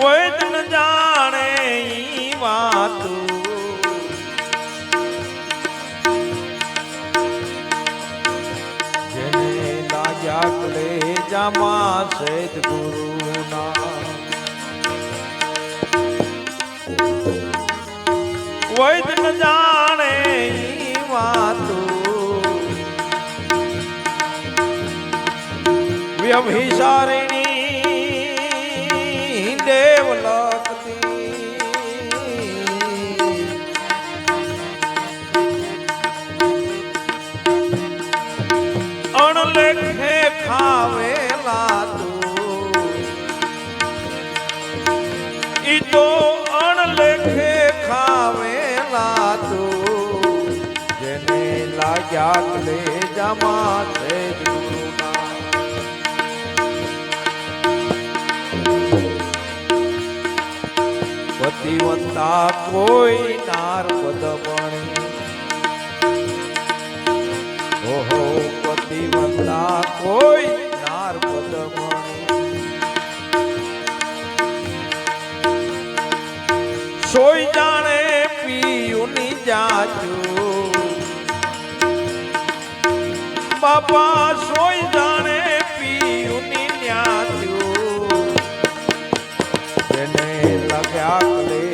વૈદ ન જાણે વાતું. જેને લાગ્યા કલેજામાં સદગુરુના વૈદ ન જાણે વ્યભિસારિણી દેવ લખતી અણલેખે ખાવેલા તું ઈ તો અણલેખે ખાવેલા તું જેને ગુરુના પતિવંતા કોઈ નાર પદમણી ઓહો પતિવંતા કોઈ નાર પદમણી સોઈ જાણે પીયુની જાજુ બાપા સોઈ જાણે પીયુની ન્યાજુ તેને લગ્યા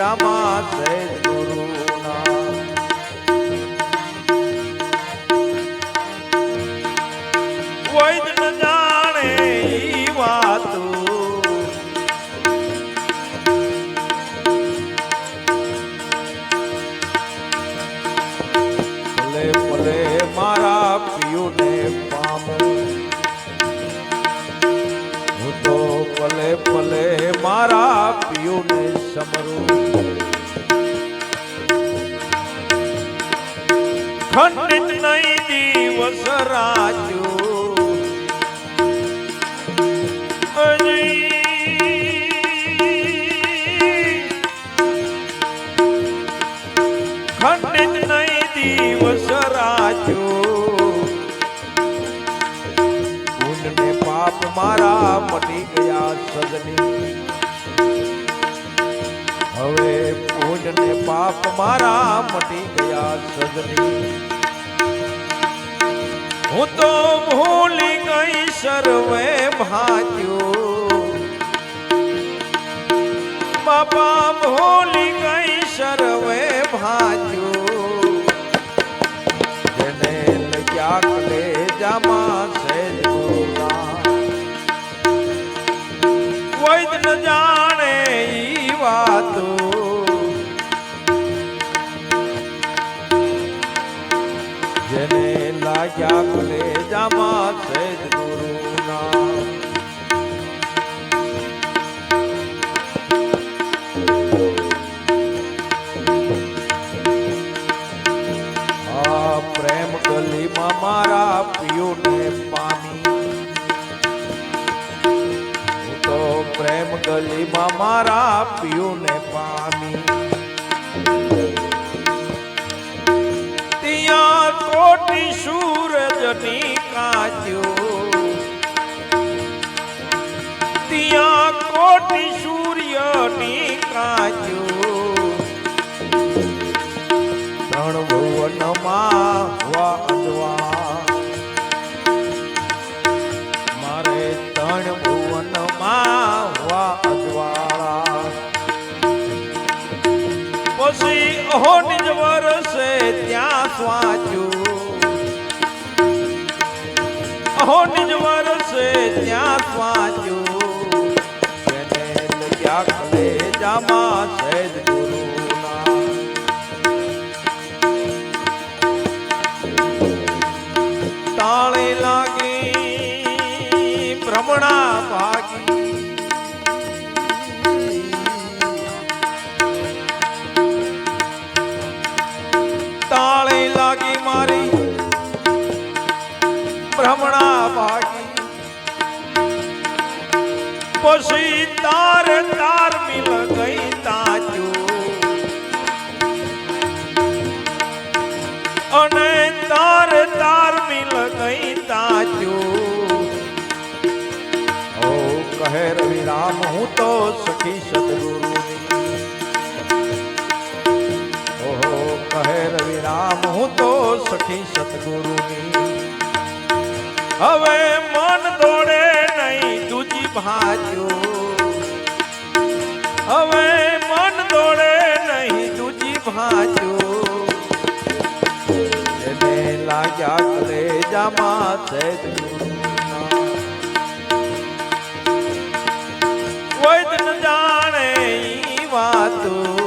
કલેજામાં છે ગુરુના વૈદ ન જાણે ઈ વાતું ભલે ભલે મારા પિયુને સમરું ખંડિત નહીં દિવસ રાજુ. ખંડિત નહીં દિવસ રાજુ. પુણ્ય પાપ મારા મટી ગયા સજની હવે પુણ્ય ને પાપ મારા મટી ગયા સજની હું તો ભૂલી ગઈ સર્વે ભાગ્યો બાપા ભૂલી ગઈ સર્વે ભાગ્યો જેને લગ્યા કલેજામાં છે ગુરુના વૈદ ન જાણે ઈ વાતો જેને લાગ્યા કલેજામાં છે ગુરુના આ પ્રેમ ગલીમાં મારા પિયુને પામી હું તો પ્રેમ ગલીમાં મારા પિયુને અહો નિજ વરસે ત્યાં સ્વાચ્યું તેને લગ્યા કલેજામાં તાળે લાગી ભ્રમણા ભાગી. અને તાર તાર મિલ ગઈ તાજો. ઓ કહે રવિ રામ હું તો સખી સદગુરુ ઓહો કહે રવિ રામ હું તો સખી સતગુરુની હવે મન દોડે નહીં દૂજી ભાજો હવે મન દોડે નહીં દૂજી ભાજો લાગ્યા કરે જામા. જાણે વાતો